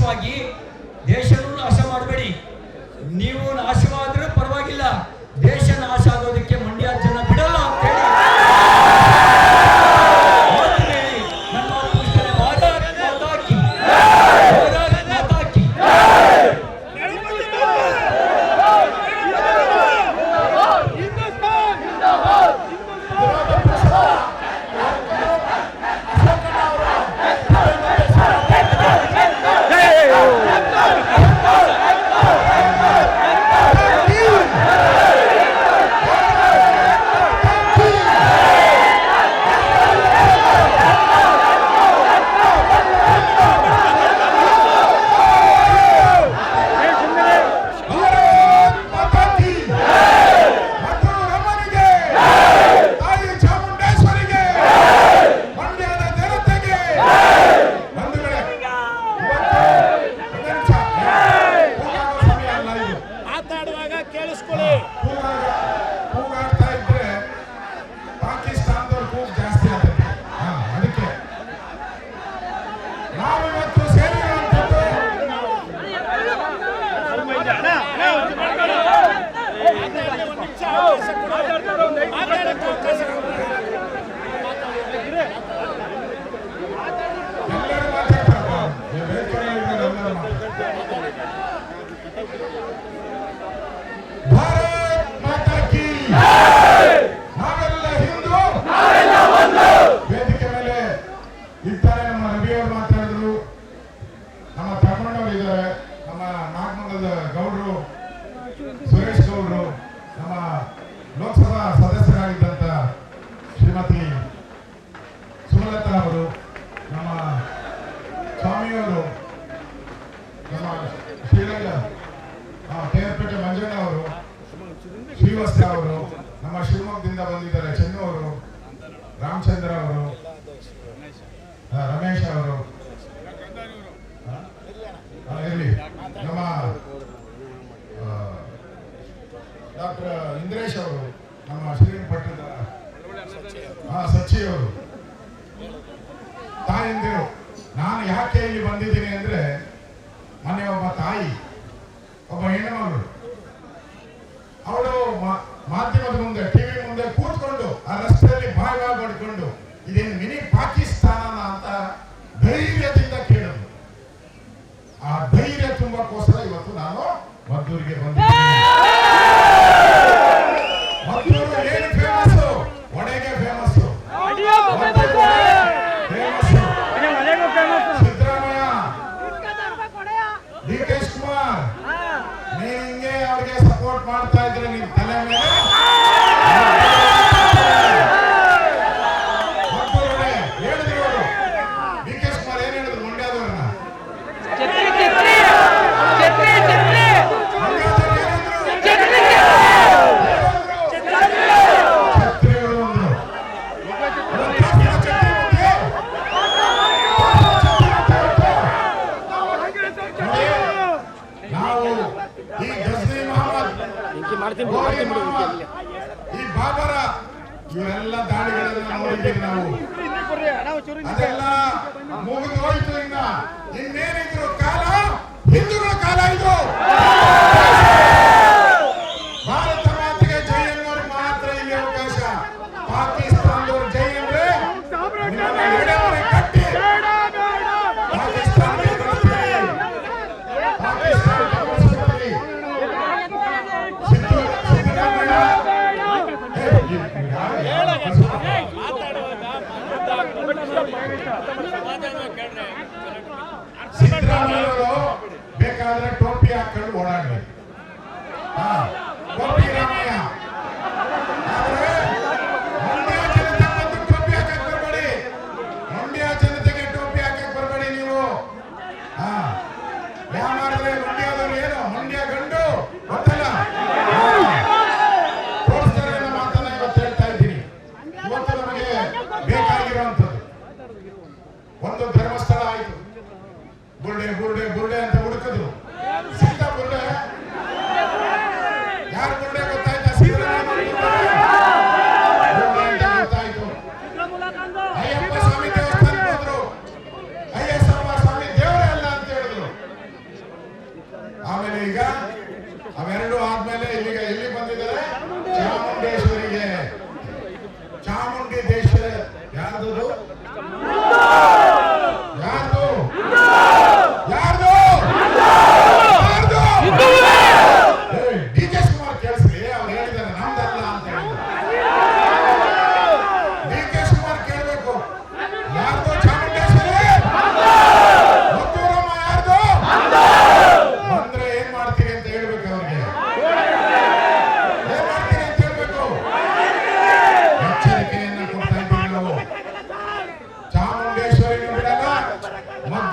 ವಿಶೇಷವಾಗಿ ದೇಶವನ್ನು ನಾಶ ಮಾಡಬೇಡಿ. ನೀವು ನಾಶವಾದರೂ ಪರವಾಗಿಲ್ಲ. భారత ಇದೇನು ಮಿನಿ ಪಾಕಿಸ್ತಾನ ಅಂತ ಧೈರ್ಯದಿಂದ ಕೇಳೋದು ಆ ಧೈರ್ಯ ತುಂಬಕ್ಕೋಸ್ಕರ ಇವತ್ತು ನಾನು ಮದ್ದೂರಿಗೆ ಬಂದೆ ಏನು ಫೇಮಸ್ ಒಡೆಗೆ ಫೇಮಸ್ ಕುಮಾರ್. ಅವ್ರಿಗೆ ಸಪೋರ್ಟ್ ಮಾಡ್ತಾ ಇದ್ರೆ ನಿಮ್ ತಲೆ ಮೇಲೆ? ಬಂದಿದ್ದೀವಿ ನಾವು ಅದೆಲ್ಲ ಮೂರು ಸಮಾಧಾನ ಕೇಳ್ರೆ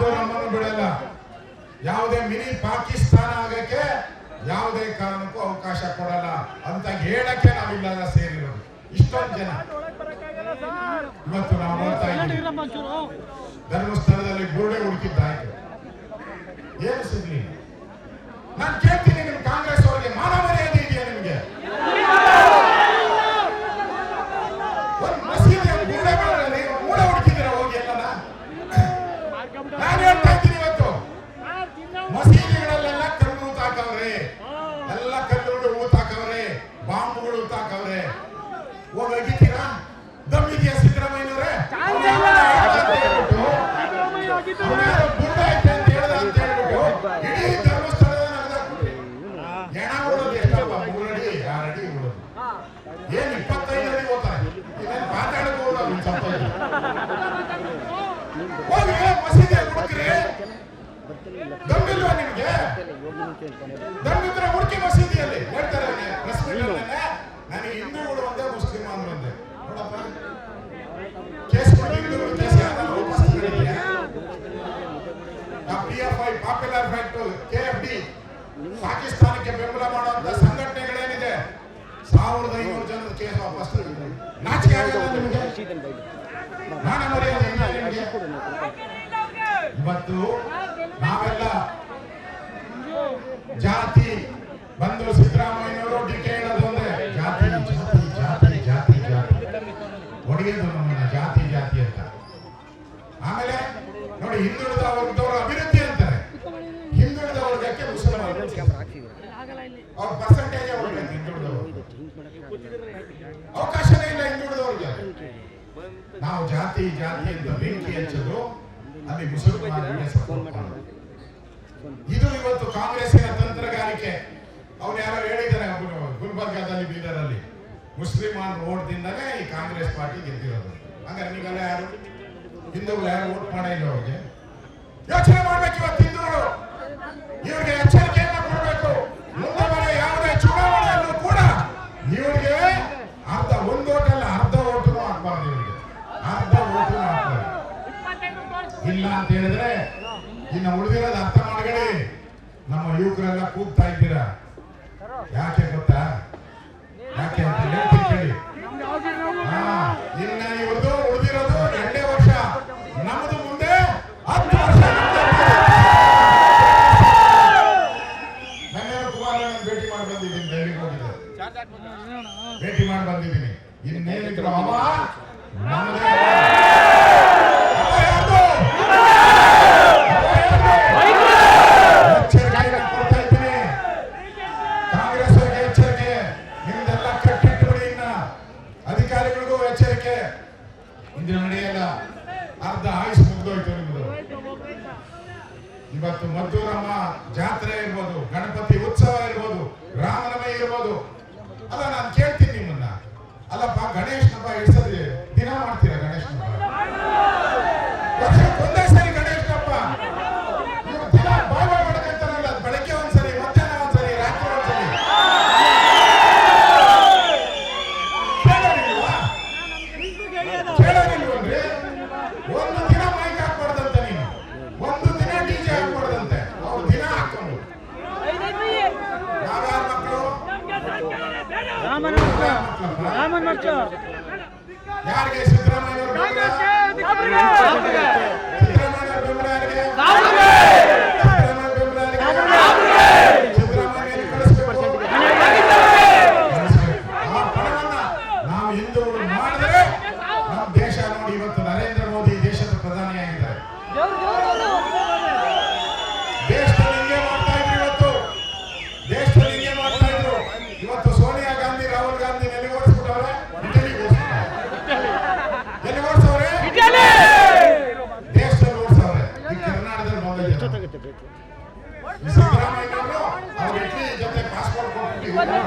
ಯಾವತ್ತೂ ನಮ್ಮನ್ನು ಬಿಡಲ್ಲ. ಯಾವುದೇ ಮಿನಿ ಪಾಕಿಸ್ತಾನ ಆಗಕ್ಕೆ ಯಾವುದೇ ಕಾರಣಕ್ಕೂ ಅವಕಾಶ ಕೊಡಲ್ಲ ಅಂತ ಹೇಳಕ್ಕೆ ನಾವಿಲ್ಲ ಸೇರಿರೋದು. ಇಷ್ಟೊಂದು ಜನ. ಇವತ್ತು ನಾವು ನೋಡ್ತಾ ಇದ್ದೀವಿ. ಧರ್ಮಸ್ಥಳದಲ್ಲಿ ಗುರುಡೆ ಹುಡುಕಿದ್ದಾಯ್ತು. ಏನು ಸಿಗ್ಲಿ? ನಾನು ಕೇಳ್ತೀನಿ. ಧರ್ಮಪುರ ಮಸೀದಿಯಲ್ಲಿ ಹೇಳ್ತಾರೆ ನನಗೆ ಹಿಂದೂಗಳು ಒಂದೇ ಮುಸ್ಲಿಂ ಅಂದ್ರು ಕೇಸ್ ಐ ಕೆ ಎಫ್ ಪಾಕಿಸ್ತಾನಕ್ಕೆ ಬೆಂಬಲ ಮಾಡುವಂತ ಸಂಘಟನೆಗಳೇನಿದೆ? ಸಾವಿರದ ಐನೂರು ಜನರ ಕೇಸ್ ವಾಪಸ್ ನಾಚಿಕೆ ಆಗಿದೆ ನಿಮಗೆ? ಇವತ್ತು ನಾವು ಜಾತಿ ಜಾತಿ ಅಂತ ಬೆಂಕಿ ಹಚ್ಚಿದ್ರು ಅಲ್ಲಿ ಮುಸಲ್ಮಾನ ಇದು ಇವತ್ತು ಕಾಂಗ್ರೆಸ್ಸಿನ ತಂತ್ರಗಾರಿಕೆ. ಅವ್ರು ಯಾರೋ ಹೇಳಿದ್ದಾರೆ ಗುಲ್ಬರ್ಗಾದಲ್ಲಿ ಬೀದರಲ್ಲಿ. ಮುಸ್ಲಿಮಾನ್ ಓಟ್ದಿಂದಲೇ ಈ ಕಾಂಗ್ರೆಸ್ ಪಾರ್ಟಿ ಗೆದ್ದಿರೋದು. ಹಂಗಾರೆ ನೀವೆಲ್ಲ ಯಾರು? ಹಿಂದೂಗಳು ಯಾರು ಓಟ್ ಮಾಡಿಲ್ಲ ಅವ್ರಿಗೆ? ಯೋಚನೆ ಮಾಡ್ಬೇಕು ಇವತ್ತು ಹಿಂದೂಗಳು. ಉಳಿದಿರೋದು ಅರ್ಥ ಮಾಡ್ಕೊಳ್ಳಿ ನಮ್ಮ ಯುವಕರೆಲ್ಲ ಕೂಗ್ತಾ ಇದ್ದೀರಾ? ಯಾಕೆ ರಾಮನ್ ಮರ್ಚು. ಯಾರಿಗೆ ಸಿದ್ದರಾಮಯ್ಯ ನಾವು ಹಿಂದೂಗಳು ಮಾಡಿದ್ರೆ ನಮ್ಮ ದೇಶ ನೋಡಿ ಇವತ್ತು What?